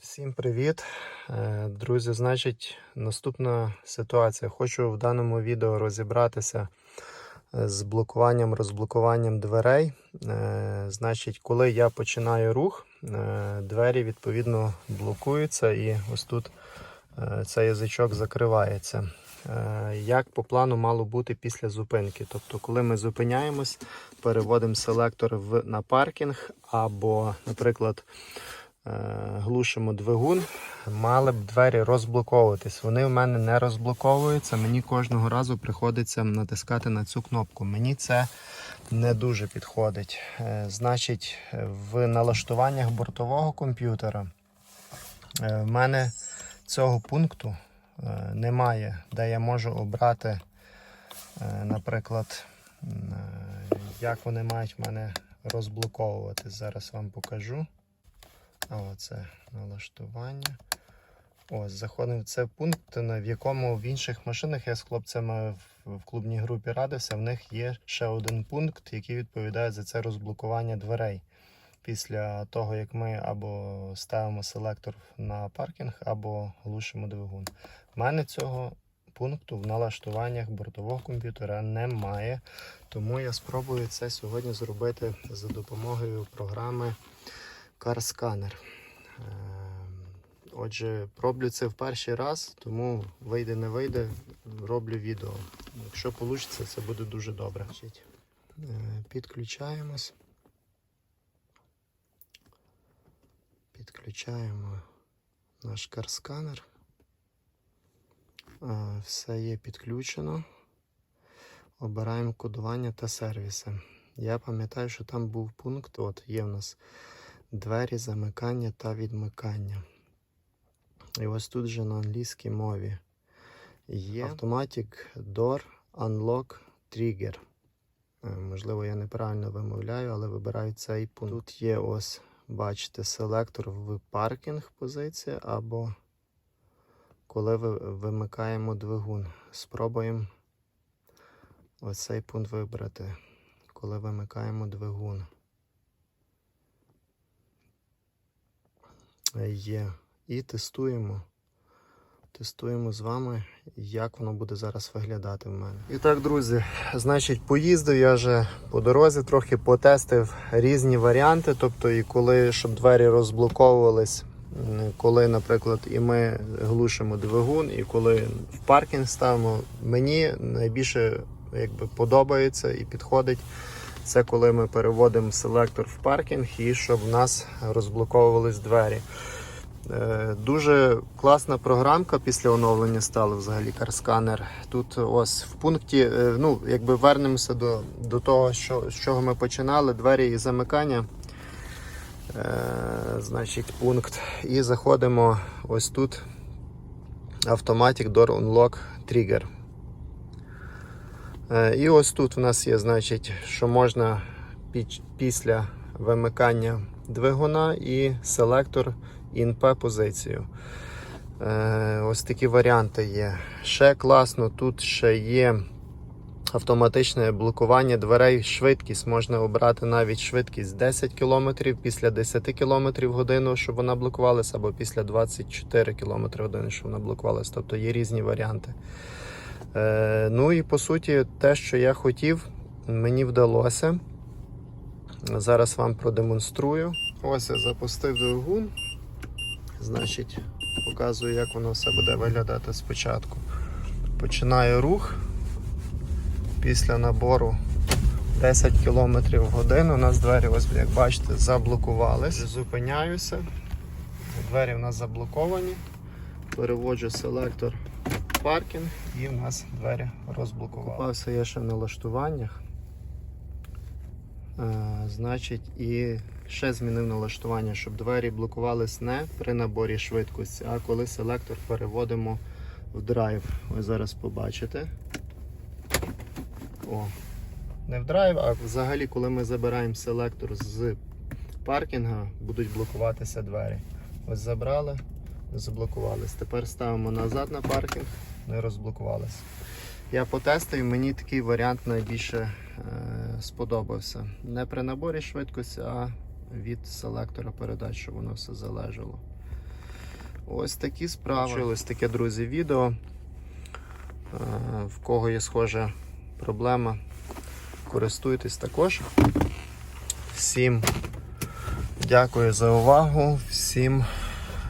Всім привіт, Е, друзі. Значить, наступна ситуація. Хочу в даному відео розібратися е, з блокуванням, розблокуванням дверей. Е, Значить, коли я починаю рух, двері відповідно блокуються, і ось тут цей язичок закривається. Як по плану мало бути після зупинки. Тобто, коли ми зупиняємось, переводимо селектор в, на паркінг, або, наприклад, глушимо двигун, мали б двері розблоковуватись. Вони в мене не розблоковуються. Мені кожного разу приходиться натискати на цю кнопку. Мені це не дуже підходить. Е, Значить, в налаштуваннях бортового комп'ютера е, в мене цього пункту е, немає, де я можу обрати, е, наприклад, е, як вони мають мене розблоковувати. Зараз вам покажу. Оце налаштування. Ось, заходимо в цей пункт, в якому в інших машинах я з хлопцями в клубній групі радився. В них є ще один пункт, який відповідає за це розблокування дверей. Після того, як ми або ставимо селектор на паркінг, або глушимо двигун. У мене цього пункту в налаштуваннях бортового комп'ютера немає. Тому я спробую це сьогодні зробити за допомогою програми CarScanner. Ем, Отже, роблю це в перший раз, тому вийде не вийде, роблю відео. Якщо вийде, це буде дуже добре. Е, Підключаємось. Підключаємо наш карсканер. Е, Все є підключено. Обираємо кодування та сервіси. Я пам'ятаю, що там був пункт, от є в нас двері замикання та відмикання. І ось тут же на англійській мові є Automatic Door Unlock Trigger. Е, Можливо, я неправильно вимовляю, але вибираю цей пункт. Тут є ось, бачите, селектор в паркінг позиція або коли ви вимикаємо двигун. Спробуємо оцей пункт вибрати, коли вимикаємо двигун. Є. І тестуємо. Тестуємо з вами, як воно буде зараз виглядати в мене. І так, друзі, значить, поїздив я вже по дорозі, трохи потестив різні варіанти. Тобто, і коли щоб двері розблоковувались, коли, наприклад, і ми глушимо двигун, і коли в паркінг ставимо, мені найбільше якби, подобається і підходить. Це коли ми переводимо селектор в паркінг і щоб в нас розблоковувались двері. Е, Дуже класна програмка після оновлення стала взагалі карсканер. Тут ось в пункті, е, ну, якби вернемося до, до того, що, з чого ми починали, двері і замикання. Е, значить, пункт. І заходимо ось тут. Automatic Door Unlock Trigger. Е, І ось тут в нас є, значить, що можна після вимикання двигуна і селектор ІНП позицію. Е, Ось такі варіанти є. Ще класно, тут ще є автоматичне блокування дверей. Швидкість можна обрати навіть швидкість 10 км після 10 км в годину, щоб вона блокувалася, або після 24 км в годину, щоб вона блокувалася. Тобто є різні варіанти. Е, ну і по суті, те, що я хотів, мені вдалося. Зараз вам продемонструю. Ось я запустив двигун. Значить, показую, як воно все буде виглядати спочатку. Починаю рух. Після набору 10 км в годину. У нас двері, ось, як бачите, заблокувались. Зупиняюся. Двері в нас заблоковані. Переводжу селектор паркінг і в нас двері розблокували. Купався я ще в налаштуваннях. Е, значить, і ще змінив налаштування, щоб двері блокувались не при наборі швидкості, а коли селектор переводимо в драйв. Ви зараз побачите. О, не в драйв, а взагалі, коли ми забираємо селектор з паркінга, будуть блокуватися двері. Ось забрали, заблокувались. Тепер ставимо назад на паркінг, не розблокувалися. Я потестив, мені такий варіант найбільше е, сподобався. Не при наборі швидкості, а від селектора передач, щоб воно все залежало. Ось такі справи. Ось таке, друзі, відео. Е, В кого є схожа проблема, користуйтесь також. Всім дякую за увагу, всім